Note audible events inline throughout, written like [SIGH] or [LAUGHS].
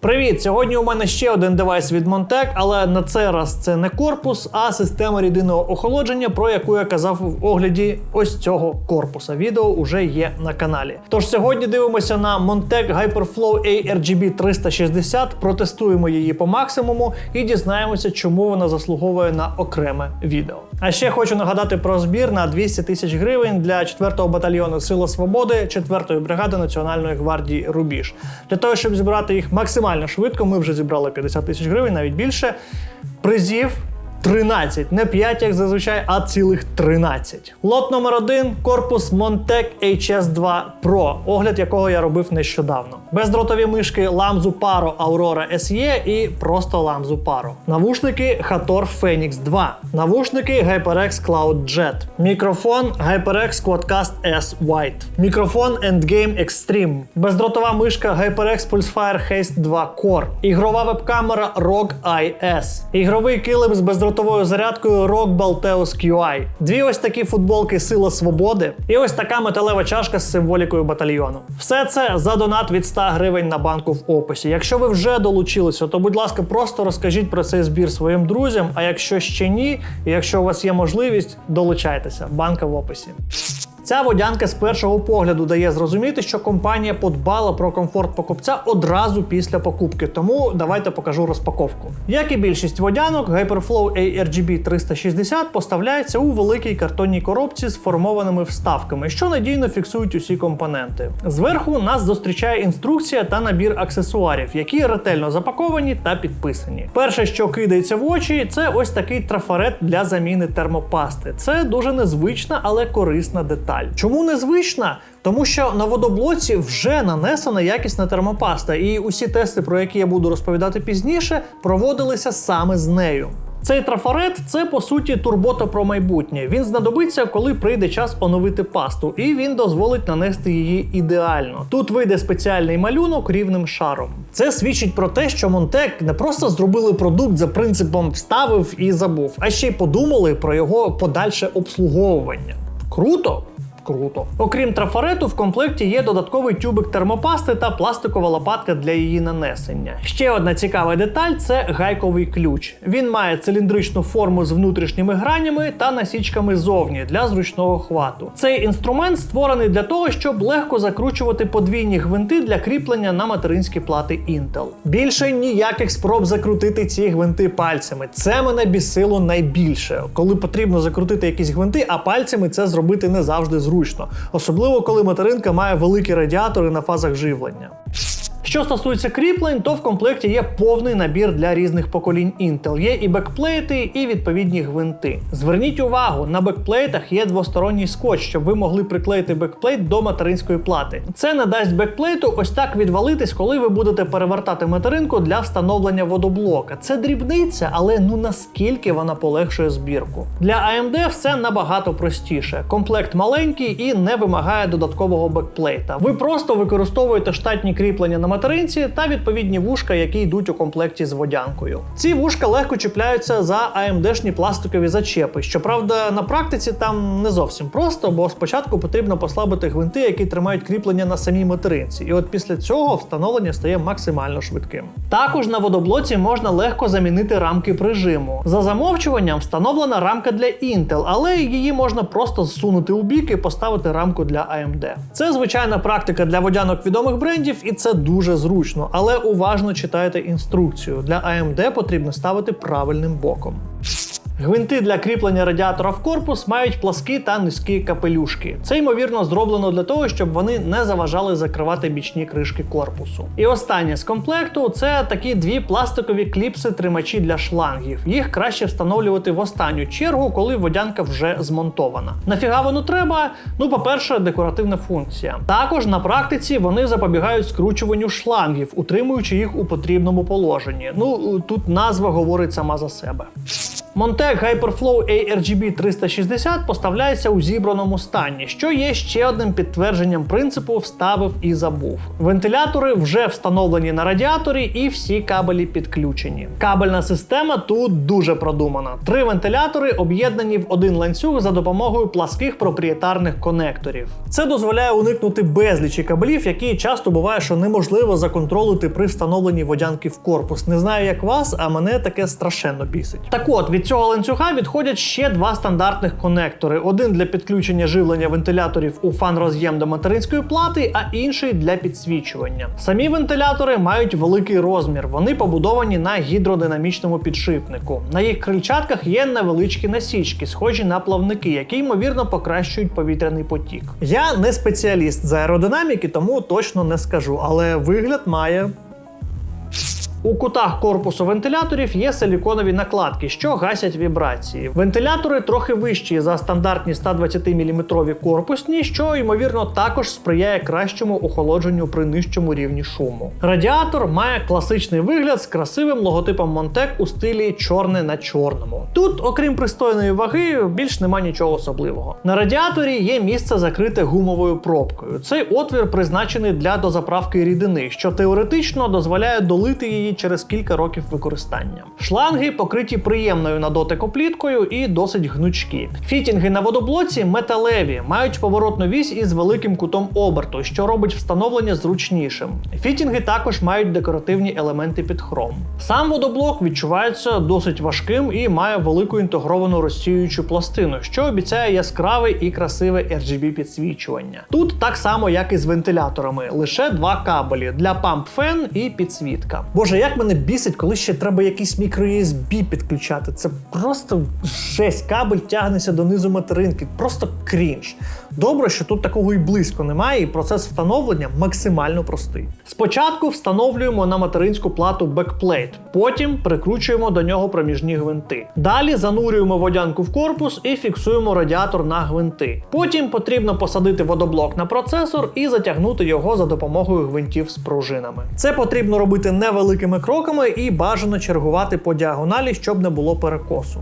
Привіт! Сьогодні у мене ще один девайс від Montec, але на цей раз це не корпус, а система рідинного охолодження, про яку я казав в огляді ось цього корпуса. Відео уже є на каналі. Тож сьогодні дивимося на Montec Hyperflow ARGB 360, протестуємо її по максимуму і дізнаємося, чому вона заслуговує на окреме відео. А ще хочу нагадати про збір на 200 тисяч гривень для 4-го батальйону Сила Свободи 4-ї бригади Національної гвардії Рубіж. Для того, щоб зібрати їх максимально швидко, ми вже зібрали 50 тисяч гривень, навіть більше. Призів 13, не 5, як зазвичай, а цілих 13. Лот номер 1 корпус Montec HS2 Pro, огляд якого я робив нещодавно. Бездротові мишки Lamzu Paro Aurora SE і просто Lamzu Paro. Навушники Hator Phoenix 2. Навушники HyperX Cloud Jet. Мікрофон HyperX Quadcast S White. Мікрофон Endgame Extreme. Бездротова мишка HyperX Pulsefire Haste 2 Core. Ігрова веб-камера ROG IS. Ігровий килим з бездротовою зарядкою Rockball Teos QI. Дві ось такі футболки Сила Свободи. І ось така металева чашка з символікою батальйону. Все це за донат від 100 гривень на банку в описі. Якщо ви вже долучилися, то будь ласка, просто розкажіть про цей збір своїм друзям. А якщо ще ні, і якщо у вас є можливість, долучайтеся. Банка в описі. Ця водянка з першого погляду дає зрозуміти, що компанія подбала про комфорт покупця одразу після покупки. Тому давайте покажу розпаковку. Як і більшість водянок, Hyperflow ARGB 360 поставляється у великій картонній коробці з формованими вставками, що надійно фіксують усі компоненти. Зверху нас зустрічає інструкція та набір аксесуарів, які ретельно запаковані та підписані. Перше, що кидається в очі, це ось такий трафарет для заміни термопасти. Це дуже незвична, але корисна деталь. Чому незвична? Тому що на водоблоці вже нанесена якісна термопаста, і усі тести, про які я буду розповідати пізніше, проводилися саме з нею. Цей трафарет це по суті турбота про майбутнє. Він знадобиться, коли прийде час оновити пасту, і він дозволить нанести її ідеально. Тут вийде спеціальний малюнок рівним шаром. Це свідчить про те, що Montec не просто зробили продукт за принципом вставив і забув, а ще й подумали про його подальше обслуговування. Круто! Круто. Окрім трафарету, в комплекті є додатковий тюбик термопасти та пластикова лопатка для її нанесення. Ще одна цікава деталь це гайковий ключ. Він має циліндричну форму з внутрішніми гранями та насічками зовні для зручного хвату. Цей інструмент створений для того, щоб легко закручувати подвійні гвинти для кріплення на материнські плати Intel. Більше ніяких спроб закрутити ці гвинти пальцями. Це мене бісило найбільше, коли потрібно закрутити якісь гвинти, а пальцями це зробити не завжди зручно зручно, особливо коли материнка має великі радіатори на фазах живлення. Що стосується кріплень, то в комплекті є повний набір для різних поколінь Intel. Є і бекплейти, і відповідні гвинти. Зверніть увагу, на бекплейтах є двосторонній скотч, щоб ви могли приклеїти бекплейт до материнської плати. Це не дасть бекплейту ось так відвалитись, коли ви будете перевертати материнку для встановлення водоблока. Це дрібниця, але ну наскільки вона полегшує збірку. Для AMD все набагато простіше. Комплект маленький і не вимагає додаткового бекплейта. Ви просто використовуєте штатні кріплення на материнці та відповідні вушка, які йдуть у комплекті з водянкою. Ці вушка легко чіпляються за AMD-шні пластикові зачепи. Щоправда, на практиці там не зовсім просто, бо спочатку потрібно послабити гвинти, які тримають кріплення на самій материнці. І от після цього встановлення стає максимально швидким. Також на водоблоці можна легко замінити рамки прижиму. За замовчуванням встановлена рамка для Intel, але її можна просто зсунути у бік і поставити рамку для AMD. Це звичайна практика для водянок відомих брендів, і це дуже зручно, але уважно читайте інструкцію. Для AMD потрібно ставити правильним боком. Гвинти для кріплення радіатора в корпус мають пласкі та низькі капелюшки. Це ймовірно зроблено для того, щоб вони не заважали закривати бічні кришки корпусу. І останнє з комплекту це такі дві пластикові кліпси-тримачі для шлангів. Їх краще встановлювати в останню чергу, коли водянка вже змонтована. Нафіга воно треба? Ну, по-перше, декоративна функція. Також на практиці вони запобігають скручуванню шлангів, утримуючи їх у потрібному положенні. Ну тут назва говорить сама за себе. Montec HyperFlow ARGB 360 поставляється у зібраному стані, що є ще одним підтвердженням принципу вставив і забув. Вентилятори вже встановлені на радіаторі і всі кабелі підключені. Кабельна система тут дуже продумана. Три вентилятори об'єднані в один ланцюг за допомогою пласких проприєтарних конекторів. Це дозволяє уникнути безлічі кабелів, які часто буває, що неможливо законтролити при встановленні водянки в корпус. Не знаю, як вас, а мене таке страшенно бісить. Так от від цього ланцюга відходять ще два стандартних конектори: один для підключення живлення вентиляторів у фан-роз'єм до материнської плати, а інший для підсвічування. Самі вентилятори мають великий розмір. Вони побудовані на гідродинамічному підшипнику. На їх крильчатках є невеличкі насічки, схожі на плавники, які ймовірно покращують повітряний потік. Я не спеціаліст з аеродинаміки, тому точно не скажу, але вигляд має у кутах корпусу вентиляторів є силіконові накладки, що гасять вібрації. Вентилятори трохи вищі за стандартні 120-мм корпусні, що ймовірно також сприяє кращому охолодженню при нижчому рівні шуму. Радіатор має класичний вигляд з красивим логотипом Montec у стилі чорне на чорному. Тут, окрім пристойної ваги, більш нема нічого особливого. На радіаторі є місце закрите гумовою пробкою. Цей отвір призначений для дозаправки рідини, що теоретично дозволяє долити її через кілька років використання. Шланги покриті приємною на дотик опліткою і досить гнучкі. Фітінги на водоблоці металеві, мають поворотну вісь із великим кутом оберту, що робить встановлення зручнішим. Фітінги також мають декоративні елементи під хром. Сам водоблок відчувається досить важким і має велику інтегровану розсіюючу пластину, що обіцяє яскраве і красиве RGB підсвічування. Тут так само, як і з вентиляторами, лише два кабелі для памп-фен і підсвітка. Боже, як мене бісить, коли ще треба якийсь мікро-USB підключати. Це просто жесть. Кабель тягнеться донизу материнки. Просто крінж. Добре, що тут такого і близько немає, і процес встановлення максимально простий. Спочатку встановлюємо на материнську плату бекплейт, потім прикручуємо до нього проміжні гвинти. Далі занурюємо водянку в корпус і фіксуємо радіатор на гвинти. Потім потрібно посадити водоблок на процесор і затягнути його за допомогою гвинтів з пружинами. Це потрібно робити невеликими кроками і бажано чергувати по діагоналі, щоб не було перекосу.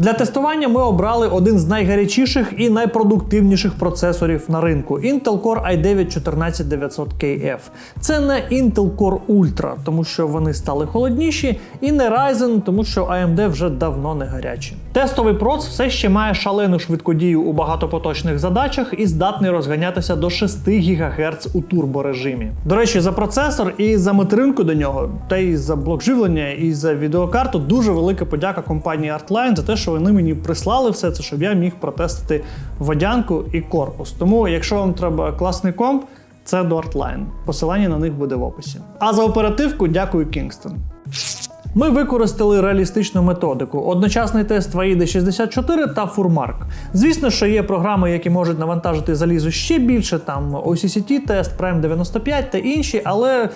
Для тестування ми обрали один з найгарячіших і найпродуктивніших процесорів на ринку Intel Core i9 14900KF. Це не Intel Core Ultra, тому що вони стали холодніші, і не Ryzen, тому що AMD вже давно не гарячі. Тестовий проц все ще має шалену швидкодію у багатопоточних задачах і здатний розганятися до 6 ГГц у турборежимі. До речі, за процесор і за материнку до нього, та й за блок живлення, і за відеокарту дуже велика подяка компанії Artline за те, що вони мені прислали все це, щоб я міг протестити водянку і корпус. Тому, якщо вам треба класний комп, це до Artline. Посилання на них буде в описі. А за оперативку дякую Kingston. Ми використали реалістичну методику: одночасний тест VAID 64 та Furmark. Звісно, що є програми, які можуть навантажити залізо ще більше, там OCCT тест, Prime 95 та інші, але.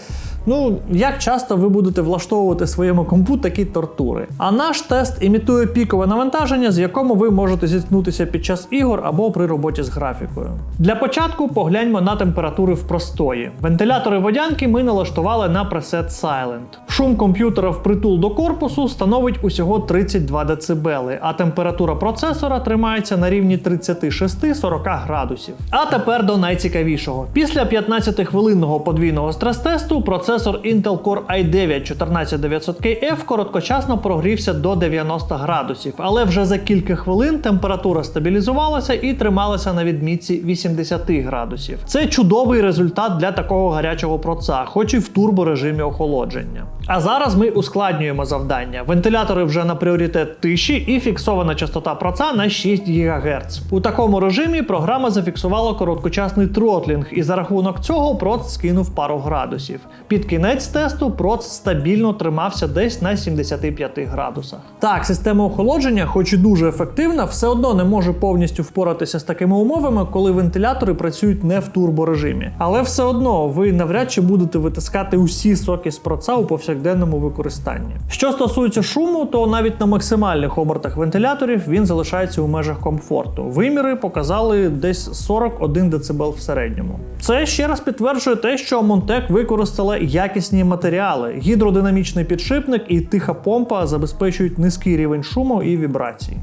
Ну, як часто ви будете влаштовувати своєму компу такі тортури? А наш тест імітує пікове навантаження, з якому ви можете зіткнутися під час ігор або при роботі з графікою. Для початку погляньмо на температури в простої. Вентилятори водянки ми налаштували на пресет Silent. Шум комп'ютера впритул до корпусу становить усього 32 дБ, а температура процесора тримається на рівні 36-40 градусів. А тепер до найцікавішого. Після 15-хвилинного подвійного стрес-тесту процесор Intel Core i9 14900KF короткочасно прогрівся до 90 градусів, але вже за кілька хвилин температура стабілізувалася і трималася на відмітці 80 градусів. Це чудовий результат для такого гарячого проца, хоч і в турборежимі охолодження. А зараз ми ускладнюємо завдання. Вентилятори вже на пріоритет тиші і фіксована частота проца на 6 ГГц. У такому режимі програма зафіксувала короткочасний тротлінг, і за рахунок цього проц скинув пару градусів. Під кінець тесту проц стабільно тримався десь на 75 градусах. Так, система охолодження, хоч і дуже ефективна, все одно не може повністю впоратися з такими умовами, коли вентилятори працюють не в турборежимі. Але все одно ви навряд чи будете витискати усі соки з проца у повсякденному використанні. Що стосується шуму, то навіть на максимальних обертах вентиляторів він залишається у межах комфорту. Виміри показали десь 41 дБ в середньому. Це ще раз підтверджує те, що Монтек використала якісні матеріали, гідродинамічний підшипник і тиха помпа забезпечують низький рівень шуму і вібрацій.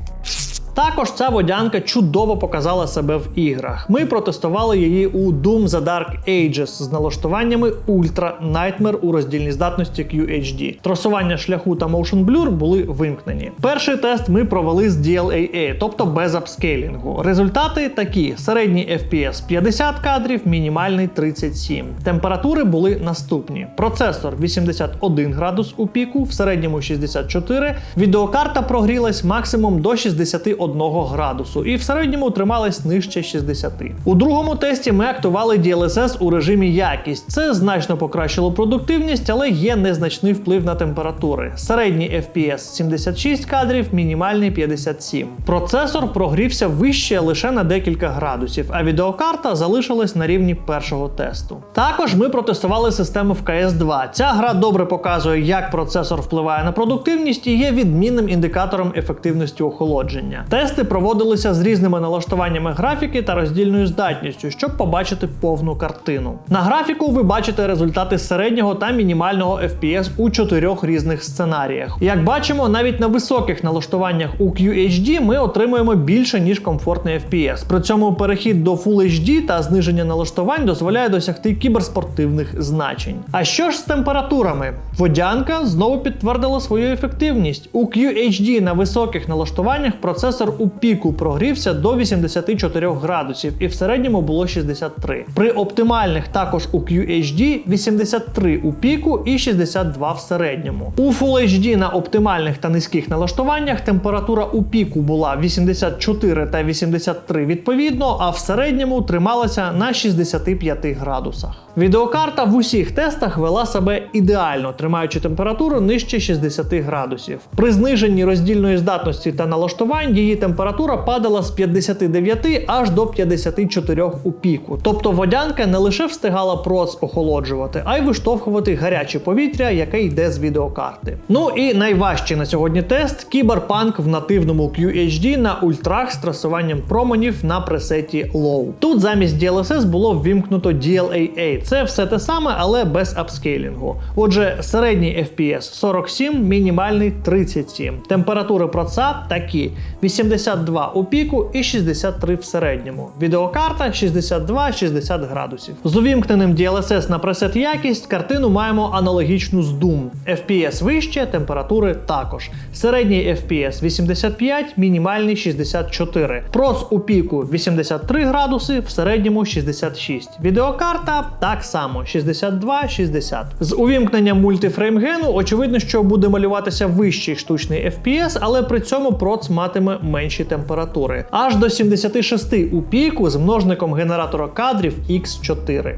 Також ця водянка чудово показала себе в іграх. Ми протестували її у Doom The Dark Ages з налаштуваннями Ultra Nightmare у роздільній здатності QHD. Трасування шляху та Motion Blur були вимкнені. Перший тест ми провели з DLAA, тобто без апскейлінгу. Результати такі: середній FPS 50 кадрів, мінімальний 37. Температури були наступні: процесор 81 градус у піку, в середньому 64. Відеокарта прогрілась максимум до 61 градусу і в середньому трималась нижче 60. У другому тесті ми актували DLSS у режимі якість. Це значно покращило продуктивність, але є незначний вплив на температури. Середній FPS 76 кадрів, мінімальний 57. Процесор прогрівся вище лише на декілька градусів, а відеокарта залишилась на рівні першого тесту. Також ми протестували систему в CS2. Ця гра добре показує, як процесор впливає на продуктивність і є відмінним індикатором ефективності охолодження. Тести проводилися з різними налаштуваннями графіки та роздільною здатністю, щоб побачити повну картину. На графіку ви бачите результати середнього та мінімального FPS у чотирьох різних сценаріях. Як бачимо, навіть на високих налаштуваннях у QHD ми отримуємо більше ніж комфортний FPS. При цьому перехід до Full HD та зниження налаштувань дозволяє досягти кіберспортивних значень. А що ж з температурами? Водянка знову підтвердила свою ефективність. У QHD на високих налаштуваннях процесор у піку прогрівся до 84 градусів, і в середньому було 63. При оптимальних також у QHD 83 у піку і 62 в середньому. У Full HD на оптимальних та низьких налаштуваннях температура у піку була 84 та 83 відповідно, а в середньому трималася на 65 градусах. Відеокарта в усіх тестах вела себе ідеально, тримаючи температуру нижче 60 градусів. При зниженні роздільної здатності та налаштувань її температура падала з 59 аж до 54 у піку. Тобто водянка не лише встигала проц охолоджувати, а й виштовхувати гаряче повітря, яке йде з відеокарти. Ну і найважчий на сьогодні тест кіберпанк в нативному QHD на ультрах з трасуванням променів на пресеті Low. Тут замість DLSS було ввімкнуто DLAA. Це все те саме, але без апскейлінгу. Отже, середній FPS 47, мінімальний 37. Температури проца такі: 82 у піку і 63 в середньому. Відеокарта 62-60 градусів. З увімкненим DLSS на пресет якість картину маємо аналогічну з Doom. FPS вище, температури також. Середній FPS 85, мінімальний 64. Проц у піку 83 градуси, в середньому 66. Відеокарта так само 62-60. З увімкненням мультифреймгену очевидно, що буде малюватися вищий штучний FPS, але при цьому проц матиме менші температури. Аж до 76 у піку з множником генератора кадрів X4.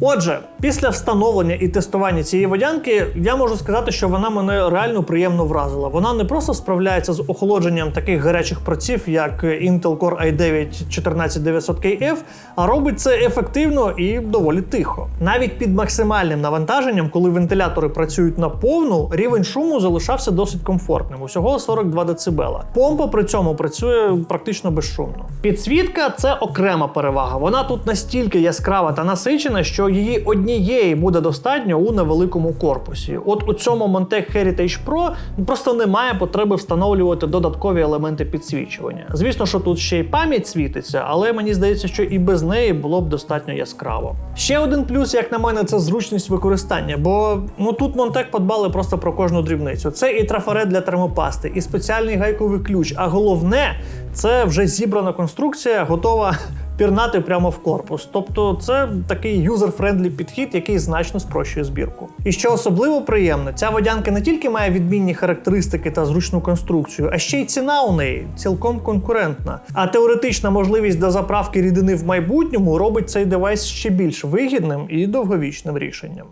Отже, після встановлення і тестування цієї водянки я можу сказати, що вона мене реально приємно вразила. Вона не просто справляється з охолодженням таких гарячих проців, як Intel Core i9 14900KF, а робить це ефективно і доволі тихо. Навіть під максимальним навантаженням, коли вентилятори працюють на повну, рівень шуму залишався досить комфортним, усього 42 дБ. Помпа при цьому працює практично безшумно. Підсвітка це окрема перевага. Вона тут настільки яскрава та насичена, що її однієї буде достатньо у невеликому корпусі. От у цьому Montec Heritage Pro просто немає потреби встановлювати додаткові елементи підсвічування. Звісно, що тут ще й пам'ять світиться, але мені здається, що і без неї було б достатньо яскраво. Ще один плюс, як на мене, це зручність використання, бо ну тут Montec подбали просто про кожну дрібницю. Це і трафарет для термопасти, і спеціальний гайковий ключ. А головне, це вже зібрана конструкція, готова [LAUGHS] пірнати прямо в корпус. Тобто це такий юзер-френдлі підхід, який значно спрощує збірку. І що особливо приємно, ця водянка не тільки має відмінні характеристики та зручну конструкцію, а ще й ціна у неї цілком конкурентна. А теоретична можливість до заправки рідини в майбутньому робить цей девайс ще більш вигідним і довговічним рішенням.